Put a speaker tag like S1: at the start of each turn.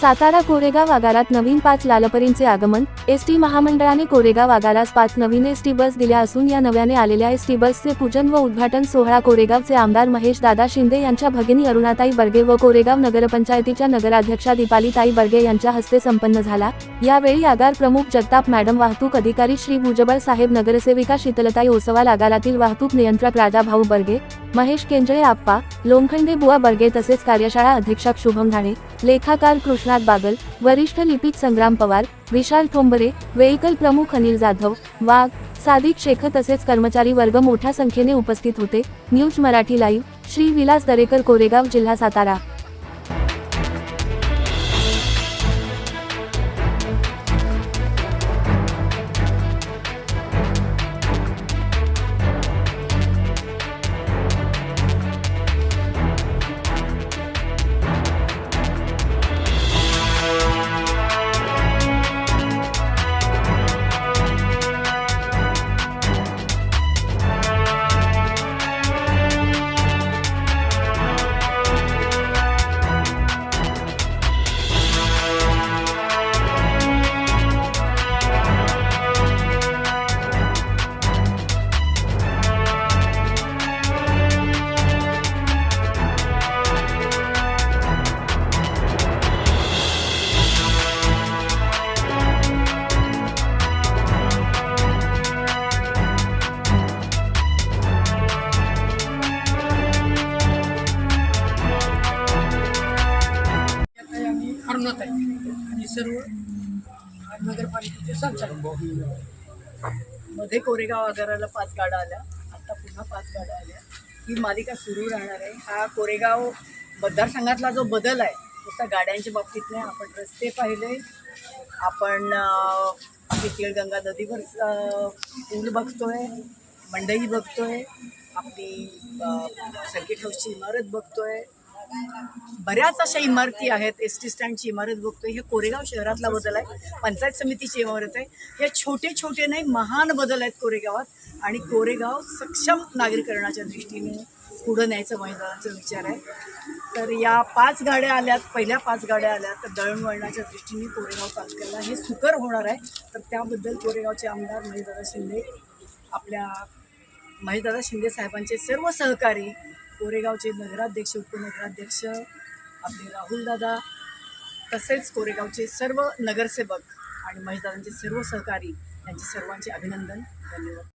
S1: सातारा कोरेगाव आगारात नवीन पाच लालपरींचे आगमन. एस टी महामंडळाने कोरेगाव आगारास पाच नवीन एस टी बस दिल्या असून या नव्याने आलेल्या एसटी बसचे पूजन व उद्घाटन सोहळा कोरेगावचे आमदार महेश दादा शिंदे यांच्या भगिनी अरुणाताई बर्गे व कोरेगाव नगरपंचायतीच्या नगराध्यक्षा दीपालीताई बर्गे यांच्या हस्ते संपन्न झाला. यावेळी आगार प्रमुख जगताप मॅडम वाहतूक अधिकारी श्री भुजबळ साहेब नगरसेविका शीतलताई ओसवाल आगारातील वाहतूक नियंत्रक राजाभाऊ बर्गे महेश केंजळे आप्पा लोमखंडे बुवा बर्गे तसेच कार्यशाळा अधीक्षक शुभम धाणे लेखाकार कृष्णात बागल वरिष्ठ लिपिक संग्राम पवार विशाल ठोंबरे वेहिकल प्रमुख अनिल जाधव वाघ सादिक शेख तसेच कर्मचारी वर्ग मोठ्या संख्येने उपस्थित होते. न्यूज मराठी लाईव्ह श्री विलास दरेकर कोरेगाव जिल्हा सातारा.
S2: करण्यात आहे. आणि सर्व नगरपालिकेचे संचालक.
S3: मध्ये कोरेगाव आगाराला पाच गाड्या आल्या. आता पुन्हा पाच गाड्या आल्या. ही मालिका सुरू राहणार आहे. हा कोरेगाव मतदारसंघातला जो बदल आहे नुसता गाड्यांच्या बाबतीत नाही आपण रस्ते पाहिले. आपण आपली तिळगंगा नदीवर पूल बघतोय मंडई बघतोय. आपली सर्किट हाऊसची इमारत बघतोय. बऱ्याच अशा इमारती आहेत एस टी स्टँडची इमारत बघतोय. हे कोरेगाव शहरातला बदल आहे. पंचायत समितीची इमारत आहे. हे छोटे छोटे नाही महान बदल आहेत कोरेगावात. आणि कोरेगाव सक्षम नागरीकरणाच्या दृष्टीने पुढं न्यायचं मैदानाचा विचार आहे. तर या पाच गाड्या आल्यात पहिल्या पाच गाड्या आल्या तर दळणवळणाच्या दृष्टीने कोरेगाव तालुक्याला हे सुकर होणार आहे. तर त्याबद्दल कोरेगावचे आमदार महेशदादा शिंदे आपल्या महेशदादा शिंदे साहेबांचे सर्व सहकारी कोरेगावचे नगराध्यक्ष उपनगराध्यक्ष आपले राहुलदादा तसेच कोरेगावचे सर्व नगरसेवक आणि महिलांचे सर्व सहकारी यांचे सर्वांचे अभिनंदन. धन्यवाद.